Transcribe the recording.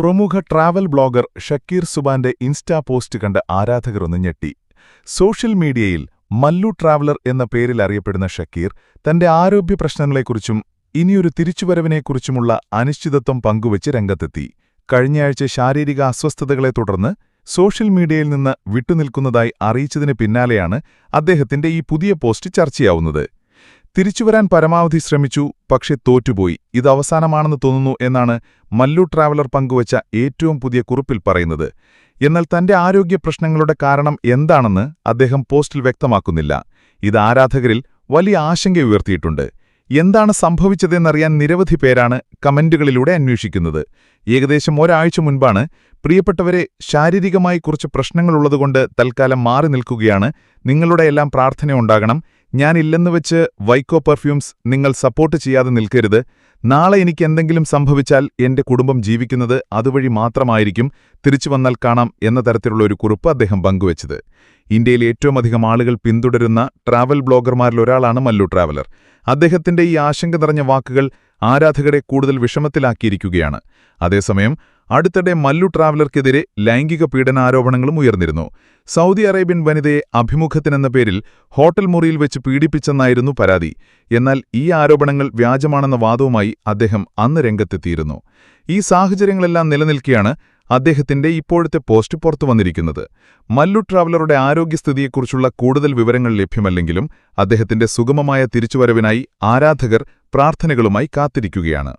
പ്രമുഖ travel blogger Shakir സുബാന്റെ insta post കണ്ട് ആരാധകർ ഒന്ന് ഞെട്ടി. സോഷ്യൽ മീഡിയയിൽ മല്ലു ട്രാവലർ എന്ന പേരിൽ അറിയപ്പെടുന്ന ഷക്കീർ തന്റെ ആരോഗ്യ പ്രശ്നങ്ങളെക്കുറിച്ചും ഇനിയൊരു തിരിച്ചുവരവിനെക്കുറിച്ചുമുള്ള അനിശ്ചിതത്വം പങ്കുവച്ച് രംഗത്തെത്തി. കഴിഞ്ഞയാഴ്ച ശാരീരിക അസ്വസ്ഥതകളെ തുടർന്ന് സോഷ്യൽ മീഡിയയിൽ നിന്ന് വിട്ടുനിൽക്കുന്നതായി അറിയിച്ചതിന് പിന്നാലെയാണ് അദ്ദേഹത്തിന്റെ ഈ പുതിയ പോസ്റ്റ് ചർച്ചയാവുന്നത്. തിരിച്ചുവരാൻ പരമാവധി ശ്രമിച്ചു പക്ഷെ തോറ്റുപോയി. ഇത് അവസാനമാണെന്ന് തോന്നുന്നു എന്നാണ് മല്ലു ട്രാവലർ പങ്കുവച്ച ഏറ്റവും പുതിയ കുറിപ്പിൽ പറയുന്നത്. എന്നാൽ തന്റെ ആരോഗ്യ പ്രശ്നങ്ങളുടെ കാരണം എന്താണെന്ന് അദ്ദേഹം പോസ്റ്റിൽ വ്യക്തമാക്കുന്നില്ല. ഇത് ആരാധകരിൽ വലിയ ആശങ്ക ഉയർത്തിയിട്ടുണ്ട്. എന്താണ് സംഭവിച്ചതെന്നറിയാൻ നിരവധി പേരാണ് കമന്റുകളിലൂടെ അന്വേഷിക്കുന്നത്. ഏകദേശം ഒരാഴ്ച മുൻപാണ് പ്രിയപ്പെട്ടവരെ ശാരീരികമായി കുറച്ച് പ്രശ്നങ്ങളുള്ളതുകൊണ്ട് തൽക്കാലം മാറി നിൽക്കുകയാണ്. നിങ്ങളുടെയെല്ലാം പ്രാർത്ഥനയുണ്ടാകണം. ഞാനില്ലെന്ന് വെച്ച് വൈക്കോ പെർഫ്യൂംസ് നിങ്ങൾ സപ്പോർട്ട് ചെയ്യാതെ നിൽക്കരുത്. നാളെ എനിക്ക് എന്തെങ്കിലും സംഭവിച്ചാൽ എന്റെ കുടുംബം ജീവിക്കുന്നത് അതുവഴി മാത്രമായിരിക്കും തിരിച്ചു വന്നാൽ കാണാം എന്ന തരത്തിലുള്ള ഒരു കുറിപ്പ് അദ്ദേഹം പങ്കുവച്ചത്. ഇന്ത്യയിൽ ഏറ്റവും അധികം ആളുകൾ പിന്തുടരുന്ന ട്രാവൽ ബ്ലോഗർമാരിലൊരാളാണ് മല്ലു ട്രാവലർ. അദ്ദേഹത്തിന്റെ ഈ ആശങ്ക നിറഞ്ഞ വാക്കുകൾ ആരാധകരെ കൂടുതൽ വിഷമത്തിലാക്കിയിരിക്കുകയാണ്. അതേസമയം അടുത്തിടെ മല്ലു ട്രാവലർക്കെതിരെ ലൈംഗിക പീഡനാരോപണങ്ങളും ഉയർന്നിരുന്നു. സൗദി അറേബ്യൻ വനിതയെ അഭിമുഖത്തിനെന്ന പേരിൽ ഹോട്ടൽ മുറിയിൽ വെച്ച് പീഡിപ്പിച്ചെന്നായിരുന്നു പരാതി. എന്നാൽ ഈ ആരോപണങ്ങൾ വ്യാജമാണെന്ന വാദവുമായി അദ്ദേഹം അന്ന് രംഗത്തെത്തിയിരുന്നു. ഈ സാഹചര്യങ്ങളെല്ലാം നിലനിൽക്കെയാണ് അദ്ദേഹത്തിന്റെ ഇപ്പോഴത്തെ പോസ്റ്റ് പുറത്തു വന്നിരിക്കുന്നത്. മല്ലു ട്രാവലറുടെ ആരോഗ്യസ്ഥിതിയെക്കുറിച്ചുള്ള കൂടുതൽ വിവരങ്ങൾ ലഭ്യമല്ലെങ്കിലും അദ്ദേഹത്തിന്റെ സുഗമമായ തിരിച്ചുവരവിനായി ആരാധകർ പ്രാർത്ഥനകളുമായി കാത്തിരിക്കുകയാണ്.